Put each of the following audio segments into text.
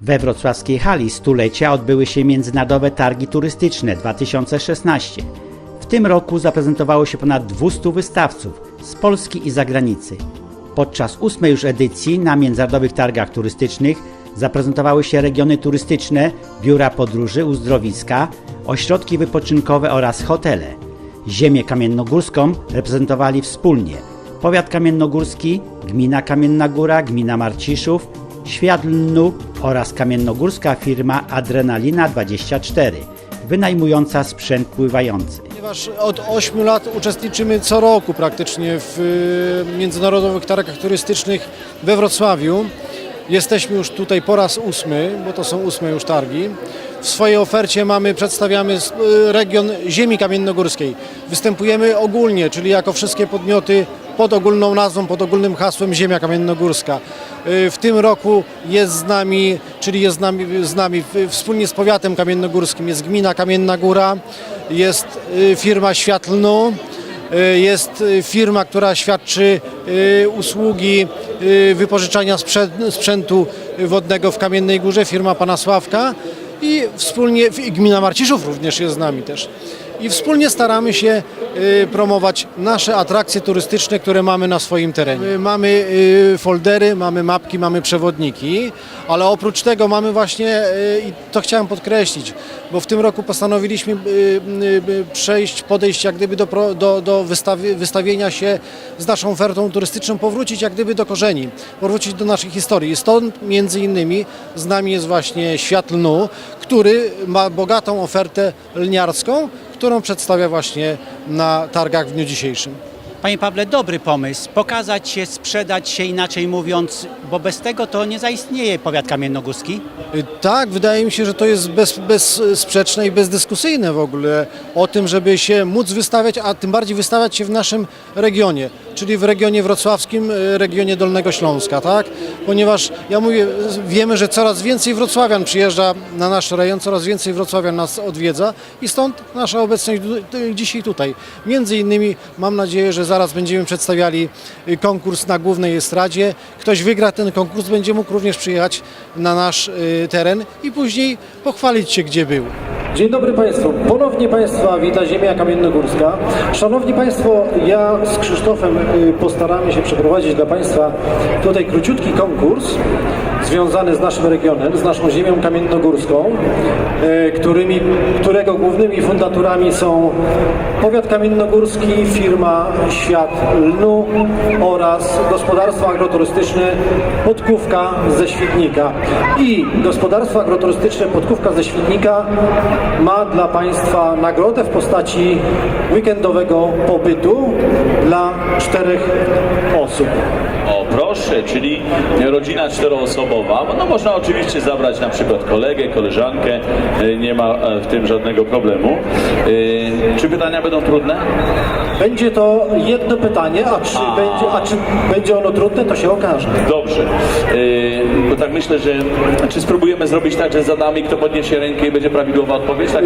We wrocławskiej hali stulecia odbyły się Międzynarodowe Targi Turystyczne 2016. W tym roku zaprezentowało się ponad 200 wystawców z Polski i zagranicy. Podczas ósmej już edycji na Międzynarodowych Targach Turystycznych zaprezentowały się regiony turystyczne, biura podróży, uzdrowiska, ośrodki wypoczynkowe oraz hotele. Ziemię kamiennogórską reprezentowali wspólnie Powiat Kamiennogórski, Gmina Kamienna Góra, Gmina Marciszów, Świat Lnu oraz kamiennogórska firma Adrenalina 24, wynajmująca sprzęt pływający. Ponieważ od 8 lat uczestniczymy co roku praktycznie w y, międzynarodowych targach turystycznych we Wrocławiu. Jesteśmy już tutaj po raz ósmy, bo to są ósme już targi. W swojej ofercie mamy, przedstawiamy y, region ziemi kamiennogórskiej. Występujemy ogólnie, czyli jako wszystkie podmioty pod ogólną nazwą, pod ogólnym hasłem Ziemia Kamiennogórska. Y, W tym roku jest z nami, czyli jest z nami, z nami wspólnie z powiatem kamiennogórskim, jest gmina Kamienna Góra, jest y, firma Światlnu, y, jest firma, która świadczy usługi wypożyczania sprzę- sprzętu wodnego w Kamiennej Górze, firma Pana Sławka i wspólnie, i gmina Marciszów również jest z nami też. I wspólnie staramy się y, promować nasze atrakcje turystyczne, które mamy na swoim terenie. Y, Mamy y, foldery, mamy mapki, mamy przewodniki, ale oprócz tego mamy właśnie, i to chciałem podkreślić, bo w tym roku postanowiliśmy przejść, podejść jak gdyby do, do, do wystawi, wystawienia się z naszą ofertą turystyczną, powrócić jak gdyby do korzeni, powrócić do naszej historii. Stąd między innymi z nami jest właśnie Świat Lnu, który ma bogatą ofertę lniarską, którą przedstawia właśnie na targach w dniu dzisiejszym. Panie Pawle, dobry pomysł. Pokazać się, sprzedać się inaczej mówiąc, bo bez tego to nie zaistnieje powiat kamiennogórski. Y, Tak, wydaje mi się, że to jest bez, bezsprzeczne i bezdyskusyjne w ogóle o tym, żeby się móc wystawiać, a tym bardziej wystawiać się w naszym regionie, czyli w regionie wrocławskim, y, regionie Dolnego Śląska, tak? Ponieważ ja mówię, wiemy, że coraz więcej wrocławian przyjeżdża na nasz rejon, coraz więcej wrocławian nas odwiedza i stąd nasza obecność dzisiaj tutaj. Między innymi mam nadzieję, że zaraz będziemy przedstawiali y, konkurs na głównej estradzie. Ktoś wygra ten konkurs, będzie mógł również przyjechać na nasz y, teren i później pochwalić się, gdzie był. Dzień dobry Państwu. Ponownie Państwa wita Ziemia Kamiennogórska. Szanowni Państwo, ja z Krzysztofem postaramy się przeprowadzić dla Państwa tutaj króciutki konkurs związany z naszym regionem, z naszą Ziemią Kamiennogórską, y, którymi, którego głównymi fundatorami są Powiat Kamiennogórski, firma Świat Lnu oraz gospodarstwo agroturystyczne Podkówka ze Świdnika. I gospodarstwo agroturystyczne Podkówka ze Świdnika ma dla Państwa nagrodę w postaci weekendowego pobytu dla czterech osób. O, proszę, czyli rodzina czteroosobowa. No można oczywiście zabrać na przykład kolegę, koleżankę, y, nie ma e, w tym żadnego problemu. Y, Czy pytania będą trudne? Będzie to jedno pytanie, a czy, Będzie, a czy będzie ono trudne, to się okaże. Dobrze, Y, bo tak myślę, że czy spróbujemy zrobić tak, że zadamy, kto podniesie rękę i będzie prawidłowa odpowiedź? Tak?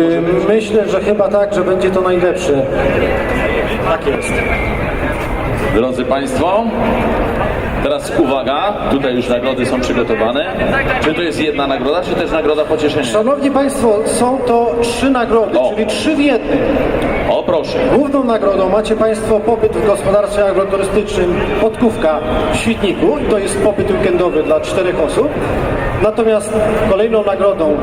Myślę, że chyba tak, że będzie to najlepsze. Tak jest. Drodzy Państwo, teraz uwaga, tutaj już nagrody są przygotowane. Czy to jest jedna nagroda, czy też nagroda pocieszenia? Szanowni Państwo, są to trzy nagrody, O. czyli trzy w jednym. O, proszę. Główną nagrodą macie Państwo pobyt w gospodarstwie agroturystycznym Podkówka w Świdniku. To jest pobyt weekendowy dla czterech osób. Natomiast kolejną nagrodą,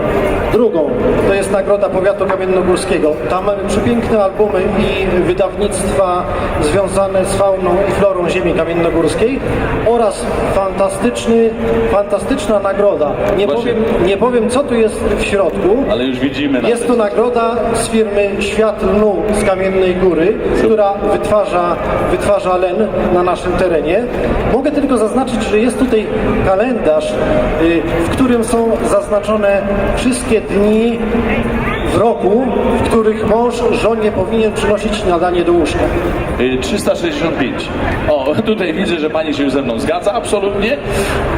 drugą, to jest nagroda Powiatu Kamiennogórskiego. Tam mamy przepiękne albumy i wydawnictwa związane z fauną i florą ziemi kamiennogórskiej oraz fantastyczny, fantastyczna nagroda. Nie Właśnie. powiem, nie powiem co tu jest w środku. Ale już widzimy Jest to nagroda z firmy Świat Lnu z Kamiennej Góry, która wytwarza, wytwarza len na naszym terenie. Mogę tylko zaznaczyć, że jest tutaj kalendarz, y, w którym są zaznaczone wszystkie dni w roku, w których mąż żonie powinien przynosić nadanie do łóżka. Y, 365. O, tutaj widzę, że pani się już ze mną zgadza, absolutnie.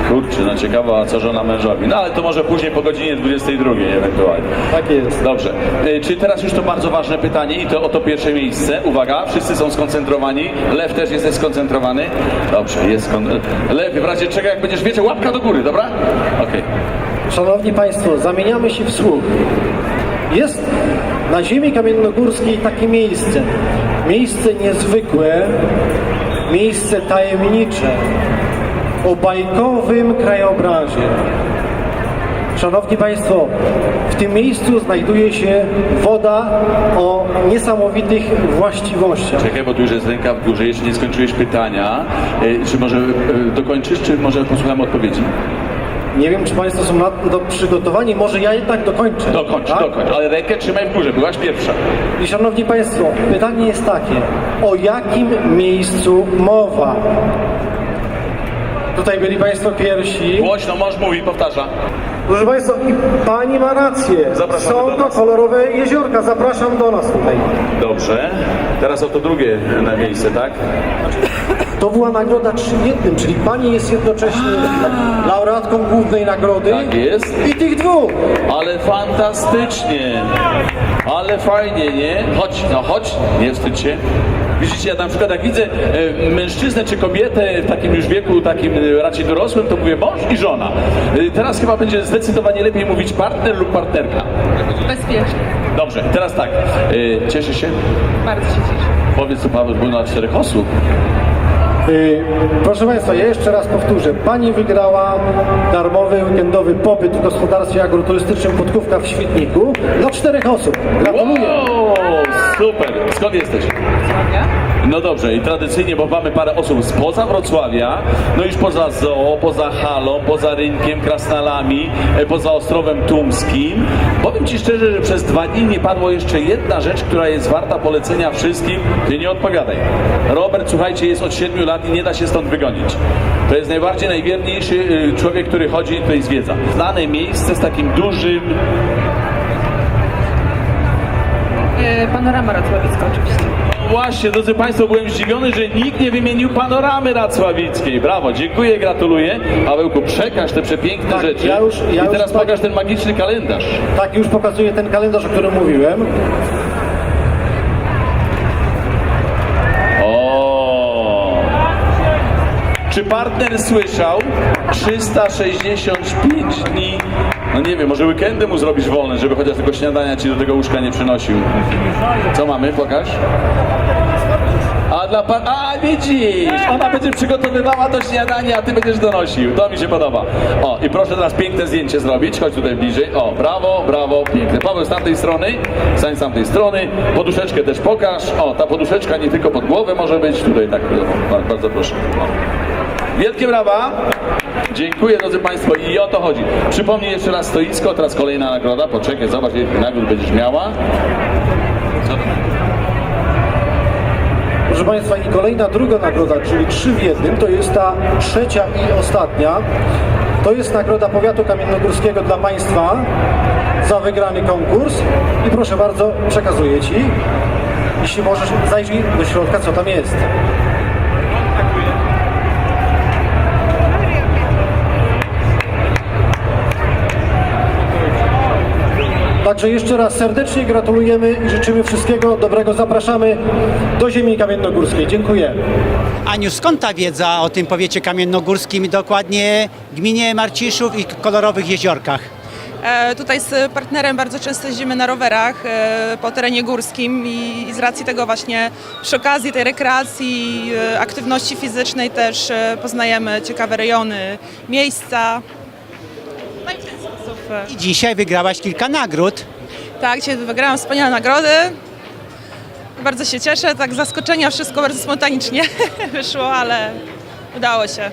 Kurczę, no ciekawa, co żona mężowi. No ale to może później po godzinie 22 ewentualnie. Tak jest. Dobrze. Y, Czy teraz już to bardzo ważne pytanie i to oto pierwsze miejsce. Uwaga, wszyscy są skoncentrowani. Lew też jesteś skoncentrowany. Dobrze, jest skon... Lew, w razie czego jak będziesz wiecie, łapka do góry, dobra? Okej. Szanowni Państwo, zamieniamy się w słuch. Jest na ziemi kamiennogórskiej takie miejsce. Miejsce niezwykłe, miejsce tajemnicze, o bajkowym krajobrazie. Szanowni Państwo, w tym miejscu znajduje się woda o niesamowitych właściwościach. Czekaj, bo tu już jest ręka w górze, jeszcze nie skończyłeś pytania. E, Czy może e, dokończysz, czy może posłuchamy odpowiedzi? Nie wiem, czy Państwo są na to przygotowani, może ja jednak dokończę. Dokończ, tak? dokończ, ale rękę trzymaj w górze, byłaś pierwsza. I Szanowni Państwo, pytanie jest takie, o jakim miejscu mowa? Tutaj byli Państwo pierwsi. Głośno, mąż mówi, powtarza. Proszę Państwa, i Pani ma rację. Zapraszamy Są do to nas. kolorowe jeziorka. Zapraszam do nas tutaj. Dobrze. Teraz oto drugie na miejsce, tak? To była nagroda trzy w jednym, czyli Pani jest jednocześnie laureatką głównej nagrody Tak jest. i tych dwóch. Ale fantastycznie. Ale fajnie, nie? Chodź, no chodź, nie wstydź się. Widzicie, ja na przykład jak widzę e, mężczyznę czy kobietę w takim już wieku, takim e, raczej dorosłym, to mówię mąż i żona. E, teraz chyba będzie zdecydowanie lepiej mówić partner lub partnerka. Bezpiecznie. Dobrze, teraz tak. E, cieszysz się? Bardzo się cieszę. Powiedz co Paweł, było na czterech osób. Yy, Proszę Państwa, ja jeszcze raz powtórzę. Pani wygrała darmowy weekendowy pobyt w gospodarstwie agroturystycznym Podkówka w Świetniku dla czterech osób. Gratuluję. Super. Skąd jesteś? Zdrowia. No dobrze, i tradycyjnie, bo mamy parę osób spoza Wrocławia, no już poza zoo, poza halą, poza rynkiem, krasnalami, e, poza Ostrowem Tumskim. Powiem Ci szczerze, że przez dwa dni nie padło jeszcze jedna rzecz, która jest warta polecenia wszystkim. Ty nie odpowiadaj. Robert, słuchajcie, jest od 7 lat i nie da się stąd wygonić. To jest najbardziej najwierniejszy y, człowiek, który chodzi, to jest wiedza. Znane miejsce z takim dużym panorama Racławicka oczywiście. Właśnie, drodzy Państwo, byłem zdziwiony, że nikt nie wymienił panoramy Racławickiej. Brawo, dziękuję, gratuluję. Pawełku, przekaż te przepiękne Tak, rzeczy. ja już- ja I już teraz tak- pokaż ten magiczny kalendarz. Tak już pokazuję ten kalendarz, o którym mówiłem. Czy partner słyszał? 365 dni. No nie wiem, może weekendy mu zrobisz wolne, żeby chociaż tylko śniadania ci do tego łóżka nie przynosił. Co mamy? Pokaż. A dla pan... A widzisz! Ona będzie przygotowywała to śniadanie, a ty będziesz donosił. To mi się podoba. O, i proszę teraz piękne zdjęcie zrobić. Chodź tutaj bliżej. O, brawo, brawo, piękne. Paweł z tamtej strony, stań z tamtej strony. Poduszeczkę też pokaż. O, ta poduszeczka nie tylko pod głowę może być. Tutaj tak, o, bardzo, bardzo proszę. O. Wielkie brawa. Dziękuję drodzy Państwo i o to chodzi. Przypomnij jeszcze raz stoisko, teraz kolejna nagroda. Poczekaj, zobacz tych nagród będziesz miała. Proszę Państwa, i kolejna druga nagroda, czyli trzy w jednym, to jest ta trzecia i ostatnia. To jest nagroda Powiatu Kamiennogórskiego dla Państwa za wygrany konkurs. I proszę bardzo, przekazuję Ci. Jeśli możesz, zajrzyj do środka, co tam jest. Także jeszcze raz serdecznie gratulujemy i życzymy wszystkiego dobrego. Zapraszamy do ziemi kamiennogórskiej. Dziękuję. Aniu, skąd ta wiedza o tym powiecie kamiennogórskim i dokładnie gminie Marciszów i kolorowych jeziorkach? E, Tutaj z partnerem bardzo często jeździmy na rowerach e, po terenie górskim i i z racji tego właśnie przy okazji tej rekreacji, e, aktywności fizycznej też e, poznajemy ciekawe rejony, miejsca. No i dzisiaj wygrałaś kilka nagród. Tak, dzisiaj wygrałam wspaniałe nagrody. Bardzo się cieszę, tak zaskoczenia wszystko bardzo spontanicznie wyszło, ale udało się.